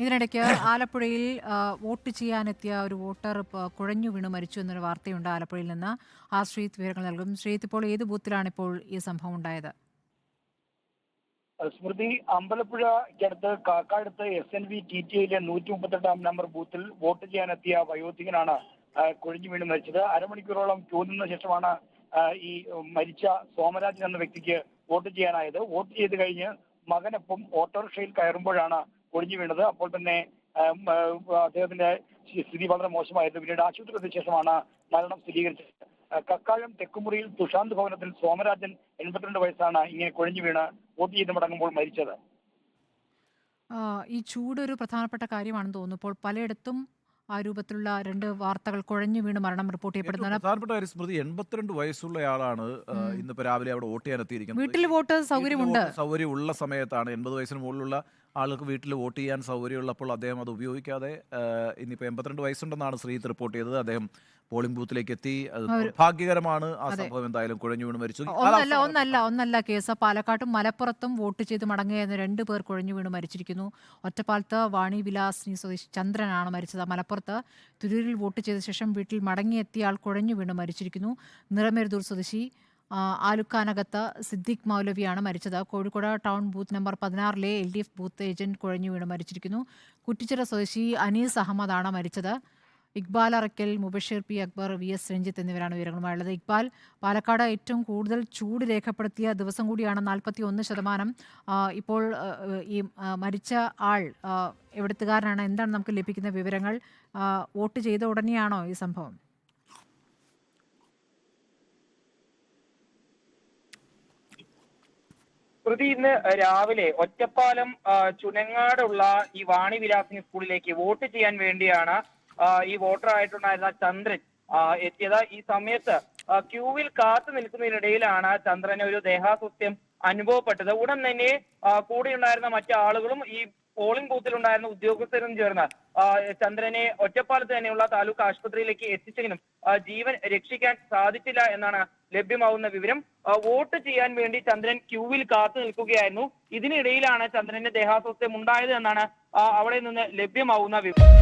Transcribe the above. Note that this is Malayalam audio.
ഇതിനിടയ്ക്ക് ആലപ്പുഴയിൽ വോട്ട് ചെയ്യാനെത്തിയ ഒരു വോട്ടർ കുഴഞ്ഞു വീണ് മരിച്ചു എന്നൊരു വാർത്തയുണ്ട് ആലപ്പുഴയിൽ നിന്ന്. ആ ശ്രീത്ത് വിവരങ്ങൾ നൽകും. ശ്രീത്ത് ഇപ്പോൾ ഏത് ബൂത്തിലാണ് ഇപ്പോൾ ഈ സംഭവം ഉണ്ടായത്? സ്മൃതി അമ്പലപ്പുഴയ്ക്കടുത്ത് കാക്കാടുത്ത് S N V T T ഐയിലെ നൂറ്റി മുപ്പത്തെട്ടാം നമ്പർ ബൂത്തിൽ വോട്ട് ചെയ്യാനെത്തിയ വയോധികനാണ് കുഴിഞ്ഞു വീണ് മരിച്ചത്. അരമണിക്കൂറോളം ക്യൂ നിന്ന ശേഷമാണ് ഈ മരിച്ച സോമരാജൻ എന്ന വ്യക്തിക്ക് വോട്ട് ചെയ്യാനായത്. വോട്ട് ചെയ്ത് കഴിഞ്ഞ് മകനൊപ്പം ഓട്ടോറിക്ഷയിൽ കയറുമ്പോഴാണ് കുഴഞ്ഞു വീണത്. അപ്പോൾ തന്നെ അദ്ദേഹത്തിന്റെ സ്ഥിതി വളരെ മോശമായിരുന്നു. പിന്നീട് ആശുപത്രി എത്തിയ ശേഷമാണ് മരണം സ്ഥിരീകരിച്ചത്. കക്കാഴം തെക്കുമുറിയിൽ തുഷാന്ത് ഭവനത്തിൽ സോമരാജൻ എൺപത്തിരണ്ട് വയസ്സാണ് ഇങ്ങനെ കുഴഞ്ഞു വീണ് വോട്ട് ചെയ്ത് മടങ്ങുമ്പോൾ മരിച്ചത്. ഈ ചൂട് ഒരു പ്രധാനപ്പെട്ട കാര്യമാണെന്ന് തോന്നുന്നു. ഇപ്പോൾ പലയിടത്തും ആ രൂപത്തിലുള്ള രണ്ട് വാർത്തകൾ കുഴഞ്ഞു വീണ് മരണം റിപ്പോർട്ട് ചെയ്യപ്പെടുന്നതാണ് പ്രധാനപ്പെട്ട കാര്യം സ്മൃതി എൺപത്തിരണ്ട് വയസ്സുള്ളയാളാണ് ഇന്നിപ്പോ രാവിലെ അവിടെ വോട്ട് ചെയ്യാൻ എത്തിയിരിക്കുന്നത് വീട്ടിൽ വോട്ട് സൗകര്യമുണ്ട്. സൗകര്യം ഉള്ള സമയത്താണ് എൺപത് വയസ്സിന് മുകളിലുള്ള ആൾക്ക് വീട്ടിൽ വോട്ട് ചെയ്യാൻ സൗകര്യമുള്ളപ്പോൾ അദ്ദേഹം അത് ഉപയോഗിക്കാതെ ഇന്നിപ്പോൾ ഇന്നിപ്പോ എൺപത്തിരണ്ട് വയസ്സുണ്ടെന്നാണ് ശ്രീത്ത് റിപ്പോർട്ട് ചെയ്തത്. അദ്ദേഹം പോളിംഗ് ബൂത്തിലേക്ക് എത്തി. അത് ഭാഗ്യകരമാണ് ആ സംഭവം എന്തായാലും കുഴഞ്ഞു വീണ് മരിച്ചു. ഒന്നല്ല ഒന്നല്ല ഒന്നല്ല കേസ്. പാലക്കാട്ടും മലപ്പുറത്തും വോട്ട് ചെയ്ത് മടങ്ങുകയെന്ന് രണ്ട് പേർ കുഴഞ്ഞു വീണ് മരിച്ചിരിക്കുന്നു. ഒറ്റപ്പാലത്ത് വാണി വിലാസിനി സ്വദേശി ചന്ദ്രനാണ് മരിച്ചത്. മലപ്പുറത്ത് തുരൂരിൽ വോട്ട് ചെയ്ത ശേഷം വീട്ടിൽ മടങ്ങിയെത്തിയ ആൾ കുഴഞ്ഞു വീണ് മരിച്ചിരിക്കുന്നു. നിറമേരുദൂർ സ്വദേശി ആലുക്കാനകത്ത് സിദ്ദിഖ് മൗലവിയാണ് മരിച്ചത്. കോഴിക്കോട് ടൗൺ ബൂത്ത് നമ്പർ പതിനാറിലെ L D F booth agent കുഴഞ്ഞു വീണ് മരിച്ചിരിക്കുന്നു. കുറ്റിച്ചിറ സ്വദേശി അനീസ് അഹമ്മദാണ് മരിച്ചത്. Iqbal Arakkal Mubasheer P Akbar V S Ranjith എന്നിവരാണ് വിവരങ്ങളുമായുള്ളത്. ഇക്ബാൽ പാലക്കാട് ഏറ്റവും കൂടുതൽ ചൂട് രേഖപ്പെടുത്തിയ ദിവസം കൂടിയാണ് നാൽപ്പത്തി ഒന്ന് ശതമാനം ഇപ്പോൾ ഈ മരിച്ച ആൾ എവിടത്തുകാരനാണ്? എന്താണ് നമുക്ക് ലഭിക്കുന്ന വിവരങ്ങൾ? വോട്ട് ചെയ്ത ഉടനെയാണോ ഈ സംഭവം? സ്മൃതി ഇന്ന് രാവിലെ ഒറ്റപ്പാലം ചുനങ്ങാടുള്ള ഈ വാണി വിലാസിനി സ്കൂളിലേക്ക് വോട്ട് ചെയ്യാൻ വേണ്ടിയാണ് ആ, വോട്ടർ വോട്ടറായിട്ടുണ്ടായിരുന്ന ചന്ദ്രൻ എത്തിയത് ഈ സമയത്ത് ക്യൂവിൽ കാത്തു നിൽക്കുന്നതിനിടയിലാണ് ചന്ദ്രന് ഒരു ദേഹാസ്വസ്ഥ്യം അനുഭവപ്പെട്ടത്. ഉടൻ തന്നെ കൂടെയുണ്ടായിരുന്ന മറ്റു ആളുകളും ഈ പോളിംഗ് ബൂത്തിൽ ഉണ്ടായിരുന്ന ഉദ്യോഗസ്ഥരും ചേർന്ന് ചന്ദ്രനെ ഒറ്റപ്പാലത്ത് തന്നെയുള്ള താലൂക്ക് ആശുപത്രിയിലേക്ക് എത്തിച്ചെങ്കിലും ജീവൻ രക്ഷിക്കാൻ സാധിച്ചില്ല എന്നാണ് ലഭ്യമാവുന്ന വിവരം. വോട്ട് ചെയ്യാൻ വേണ്ടി ചന്ദ്രൻ ക്യൂവിൽ കാത്തു നിൽക്കുകയായിരുന്നു. ഇതിനിടയിലാണ് ചന്ദ്രന്റെ ദേഹാസ്വസ്ഥ്യം ഉണ്ടായത് എന്നാണ് അവിടെ നിന്ന് ലഭ്യമാവുന്ന വിവരം.